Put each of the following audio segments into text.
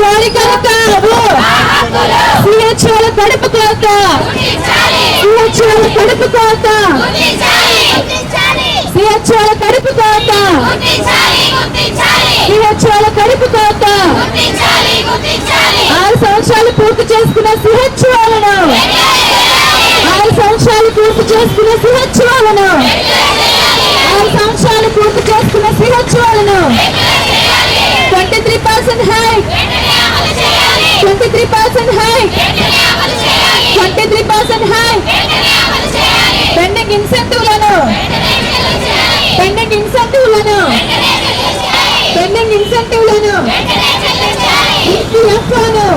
కోరికలు కావు సిహెచ్ఓల కడుపు కోత సిహెచ్ఓల కడుపు కోత సిహెచ్ఓల కడుపు కోత సిహెచ్ఓల కడుపు కోత ఆరు సంవత్సరాలు పూర్తి చేసుకున్న సిహెచ్ఓలను ఆరు సంవత్సరాలు పూర్తి చేసుకున్న సిహెచ్ఓలను ఇన్సెంటివ్లను పెండింగ్ ఇన్సెంటివ్లను ఈపీఎఫ్ఓను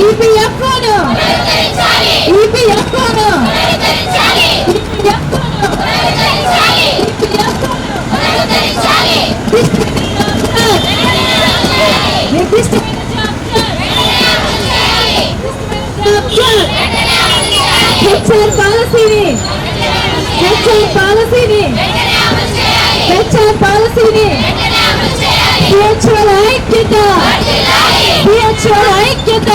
ఈపీఎఫ్ఓను ఐక్యత వచ్చేసి ఐక్యత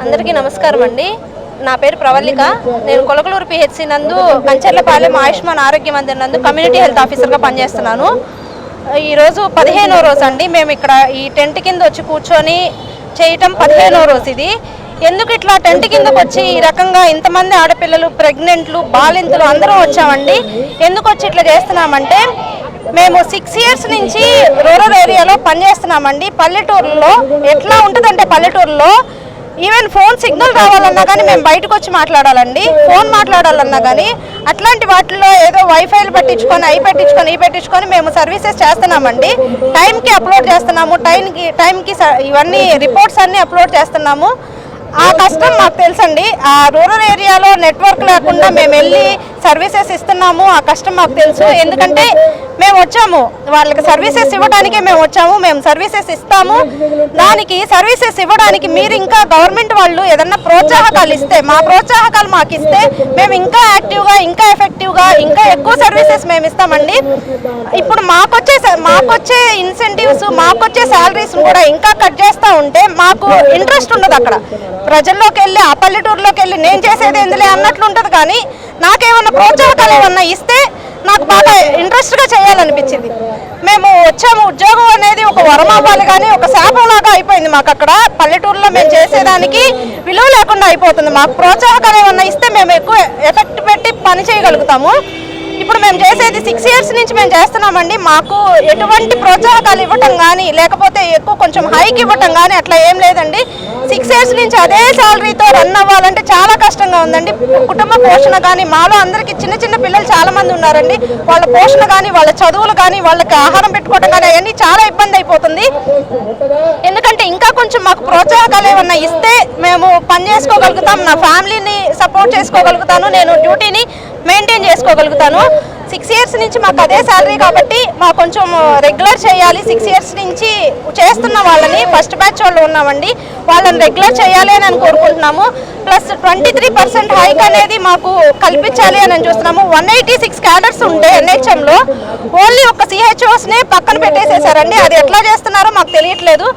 అందరికీ నమస్కారం అండి నా పేరు ప్రవల్లిక. నేను కొలకలూరు పిహెచ్సి నందు కంచర్లపాలెం ఆయుష్మాన్ ఆరోగ్య మందిర్ నందు కమ్యూనిటీ హెల్త్ ఆఫీసర్గా పనిచేస్తున్నాను. ఈరోజు పదిహేనో రోజు అండి. మేము ఇక్కడ ఈ టెంట్ కింద వచ్చి కూర్చొని చేయటం పదిహేనో రోజు ఇది. ఎందుకు ఇట్లా టెంట్ కిందకు వచ్చి ఈ రకంగా ఇంతమంది ఆడపిల్లలు ప్రెగ్నెంట్లు బాలింతలు అందరూ వచ్చామండి? ఎందుకు వచ్చి ఇట్లా చేస్తున్నామంటే మేము సిక్స్ ఇయర్స్ నుంచి రూరల్ ఏరియాలో పనిచేస్తున్నామండి. పల్లెటూరులో ఎట్లా ఉంటుందంటే పల్లెటూరులో ఈవెన్ ఫోన్ సిగ్నల్ రావాలన్నా కానీ మేము బయటకు వచ్చి మాట్లాడాలండి. ఫోన్ మాట్లాడాలన్నా కానీ అట్లాంటి వాటిల్లో ఏదో వైఫైలు పెట్టించుకొని అవి పెట్టించుకొని ఇవి పెట్టించుకొని మేము సర్వీసెస్ చేస్తున్నామండి. టైంకి అప్లోడ్ చేస్తున్నాము. టైంకి టైంకి ఇవన్నీ రిపోర్ట్స్ అన్నీ అప్లోడ్ చేస్తున్నాము. ఆ కష్టం మాకు తెలుసండి. ఆ రూరల్ ఏరియాలో నెట్వర్క్ లేకుండా మేము వెళ్ళి సర్వీసెస్ ఇస్తున్నాము ఆ కష్టం మాకు తెలుసు. ఎందుకంటే మేము వచ్చాము. వాళ్ళకి సర్వీసెస్ ఇవ్వడానికి మేము వచ్చాము. మేము సర్వీసెస్ ఇస్తాము. దానికి సర్వీసెస్ ఇవ్వడానికి మీరు ఇంకా గవర్నమెంట్ వాళ్ళు ఏదన్నా ప్రోత్సాహకాలు ఇస్తే మా ప్రోత్సాహకాలు మాకు ఇస్తే మేము ఇంకా యాక్టివ్గా ఇంకా ఎఫెక్టివ్గా ఇంకా ఎక్కువ సర్వీసెస్ మేము ఇస్తామండి. ఇప్పుడు మాకొచ్చే మాకొచ్చే ఇన్సెంటివ్స్ మాకొచ్చే శాలరీస్ కూడా ఇంకా కట్ చేస్తూ ఉంటే మాకు ఇంట్రెస్ట్ ఉండదు అక్కడ. ప్రజల్లోకి వెళ్ళి ఆ పల్లెటూరులోకి వెళ్ళి నేను చేసేది ఎందులే అన్నట్లు ఉంటుంది కానీ నాకేమన్నా ప్రోత్సాహకాలు ఏమన్నా ఇస్తే నాకు బాగా ఇంట్రెస్ట్గా చేయాలనిపించింది. మేము వచ్చాము ఉద్యోగం అనేది ఒక వరమాపాలు కానీ ఒక శాపంలాగా అయిపోయింది మాకు అక్కడ. పల్లెటూరులో మేము చేసేదానికి విలువ లేకుండా అయిపోతుంది. మాకు ప్రోత్సాహకాలు ఏమన్నా ఇస్తే మేము ఎక్కువ ఎఫెక్ట్ పెట్టి పని చేయగలుగుతాము. ఇప్పుడు మేము చేసేది సిక్స్ ఇయర్స్ నుంచి మేము చేస్తున్నామండి. మాకు ఎటువంటి ప్రోత్సాహకాలు ఇవ్వటం కానీ లేకపోతే ఎక్కువ కొంచెం హైక్ ఇవ్వటం కానీ అట్లా ఏం లేదండి. సిక్స్ ఇయర్స్ నుంచి అదే శాలరీతో రన్ అవ్వాలంటే చాలా కష్టంగా ఉందండి. కుటుంబ పోషణ కానీ మాలో అందరికీ చిన్న చిన్న పిల్లలు చాలా మంది ఉన్నారండి. వాళ్ళ పోషణ కానీ వాళ్ళ చదువులు కానీ వాళ్ళకి ఆహారం పెట్టుకోవడం కానీ అవన్నీ చాలా ఇబ్బంది అయిపోతుంది. ఎందుకంటే ఇంకా కొంచెం మాకు ప్రోత్సాహకాలు ఏమన్నా ఇస్తే మేము పని చేసుకోగలుగుతాం నా ఫ్యామిలీని సపోర్ట్ చేసుకోగలుగుతాను నేను డ్యూటీని మెయింటైన్ చేసుకోగలుగుతాను. సిక్స్ ఇయర్స్ నుంచి మాకు అదే శాలరీ కాబట్టి మాకు కొంచెం రెగ్యులర్ చేయాలి. సిక్స్ ఇయర్స్ నుంచి చేస్తున్న వాళ్ళని ఫస్ట్ బ్యాచ్ వాళ్ళు ఉన్నామండి. వాళ్ళని రెగ్యులర్ చేయాలి అని కోరుకుంటున్నాము. Plus twenty three percent hike అనేది మాకు కల్పించాలి అని చూస్తున్నాము. వన్ ఎయిటీ సిక్స్ క్యాడర్స్ ఉంటే ఎన్హెచ్ఎంలో ఓన్లీ ఒక సిహెచ్ఓస్నే పక్కన పెట్టేసేసారండి. అది ఎట్లా చేస్తున్నారో మాకు తెలియట్లేదు.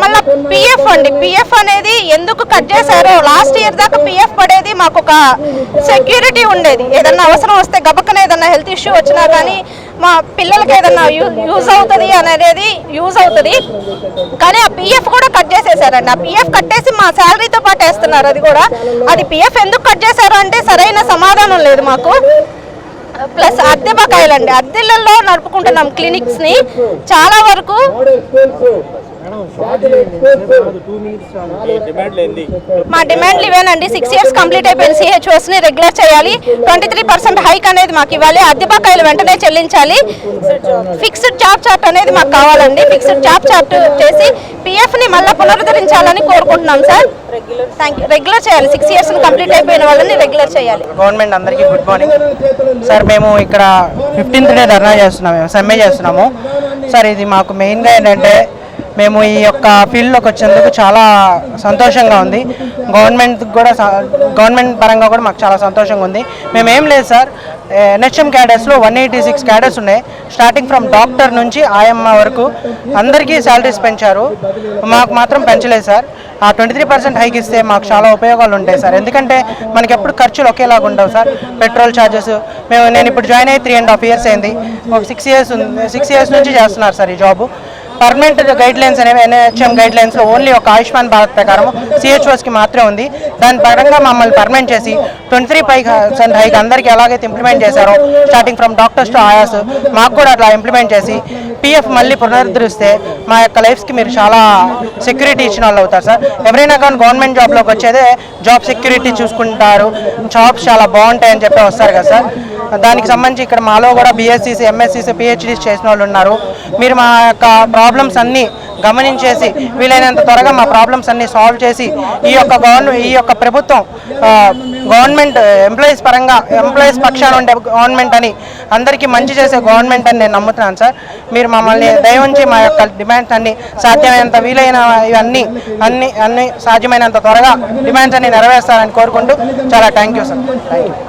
మళ్ళీ పిఎఫ్ అండి. పిఎఫ్ అనేది ఎందుకు కట్ చేశారో లాస్ట్ ఇయర్ దాకా పిఎఫ్ పడేది మాకు ఒక సెక్యూరిటీ ఉండేది. ఏదన్నా అవసరం వస్తే గబక్కన ఏదన్నా హెల్త్ ఇష్యూ వచ్చినా కానీ మా పిల్లలకి ఏదన్నా యూజ్ అవుతుంది అనేది యూజ్ అవుతుంది. కానీ ఆ పిఎఫ్ కూడా కట్ చేసేసారండి. ఆ పిఎఫ్ కట్టేసి మా శాలరీతో పాటు వేస్తున్నారు అది కూడా. అది పిఎఫ్ ఎందుకు కట్ చేశారు అంటే సరైన సమాధానం లేదు మాకు. ప్లస్ అద్దె బకాయిలండి. అద్దెలలో నడుపుకుంటున్నాం క్లినిక్స్ని చాలా వరకు మా డిమాండ్లు ఇవేనండి. సిక్స్ ఇయర్స్ కంప్లీట్ అయిపోయిన సిహెచ్ఓస్ని రెగ్యులర్ చేయాలి. ట్వంటీ త్రీ పర్సెంట్ హైక్ అనేది మాకు ఇవ్వాలి. అద్దె బకాయిలు వెంటనే చెల్లించాలి. ఫిక్స్డ్ జాబ్ చార్ట్ అనేది మాకు కావాలండి. ఫిక్స్డ్ జాబ్ చార్ట్ చేసి పిఎఫ్ని మళ్ళీ పునరుద్ధరించాలని కోరుకుంటున్నాం సార్. థ్యాంక్ యూ రెగ్యులర్ చేయాలి. సిక్స్ ఇయర్స్ కంప్లీట్ అయిపోయిన వాళ్ళని రెగ్యులర్ చేయాలి. గవర్నమెంట్ అందరికీ గుడ్ మార్నింగ్ సార్ మేము ఇక్కడ ఫిఫ్టీన్త్ డే ధర్నా చేస్తున్నాము సమ్మె చేస్తున్నాము. సార్ ఇది మాకు మెయిన్గా ఏంటంటే మేము ఈ యొక్క ఫీల్డ్లోకి వచ్చేందుకు చాలా సంతోషంగా ఉంది. గవర్నమెంట్ కూడా గవర్నమెంట్ పరంగా కూడా మాకు చాలా సంతోషంగా ఉంది. మేము ఏం లేదు సార్ ఎన్హెచ్ఎం క్యాడర్స్లో వన్ ఎయిటీ సిక్స్ క్యాడర్స్ ఉన్నాయి. స్టార్టింగ్ ఫ్రమ్ డాక్టర్ నుంచి ఆయమ్మ వరకు అందరికీ శాలరీస్ పెంచారు. మాకు మాత్రం పెంచలేదు సార్. ఆ ట్వంటీ త్రీ పర్సెంట్ హైక్ ఇస్తే మాకు చాలా ఉపయోగాలు ఉంటాయి సార్. ఎందుకంటే మనకి ఎప్పుడు ఖర్చులు ఒకేలాగా ఉండవు సార్. పెట్రోల్ ఛార్జెస్ మేము నేను ఇప్పుడు జాయిన్ అయ్యి త్రీ అండ్ హాఫ్ ఇయర్స్ అయింది. ఒక సిక్స్ ఇయర్స్ సిక్స్ ఇయర్స్ నుంచి చేస్తున్నారు సార్ ఈ జాబ్ పర్మనెంట్ గైడ్ లైన్స్ అనేవి ఎన్హెచ్ఎం గైడ్ లైన్స్లో ఓన్లీ ఒక ఆయుష్మాన్ భారత్ ప్రకారం సిహెచ్ఓస్కి మాత్రమే ఉంది. దాని పరంగా మమ్మల్ని పర్మనెంట్ చేసి ట్వంటీ త్రీ పర్సెంట్ హైక్ అందరికీ ఎలాగైతే ఇంప్లిమెంట్ చేశారో స్టార్టింగ్ ఫ్రమ్ డాక్టర్స్ టు ఆయాస్ మాకు కూడా అట్లా ఇంప్లిమెంట్ చేసి పిఎఫ్ మళ్ళీ పునరుద్ధరిస్తే మా యొక్క లైఫ్స్కి మీరు చాలా సెక్యూరిటీ ఇచ్చిన వాళ్ళు అవుతారు సార్. ఎవరైనా కానీ గవర్నమెంట్ జాబ్లోకి వచ్చేదే జాబ్ సెక్యూరిటీ చూసుకుంటారు. జాబ్స్ చాలా బాగుంటాయని చెప్పి వస్తారు కదా సార్. దానికి సంబంధించి ఇక్కడ మాలో కూడా బీఎస్సీసీ ఎంఎస్సీసీ పిహెచ్డీస్ చేసిన వాళ్ళు ఉన్నారు. మీరు మా యొక్క ప్రాబ్లమ్స్ అన్నీ గమనించేసి వీలైనంత త్వరగా మా ప్రాబ్లమ్స్ అన్ని సాల్వ్ చేసి ఈ యొక్క గవర్నమెంట్ ఈ యొక్క ప్రభుత్వం గవర్నమెంట్ ఎంప్లాయీస్ పరంగా ఎంప్లాయీస్ పక్షాన ఉండే గవర్నమెంట్ అని అందరికీ మంచి చేసే గవర్నమెంట్ అని నేను నమ్ముతున్నాను సార్. మీరు మమ్మల్ని దయవుంచి మా యొక్క డిమాండ్స్ అన్ని సాధ్యమైనంత వీలైన ఇవన్నీ అన్ని అన్ని సాధ్యమైనంత త్వరగా డిమాండ్స్ అన్ని నెరవేర్స్తారని కోరుకుంటూ చాలా thank you sir thank you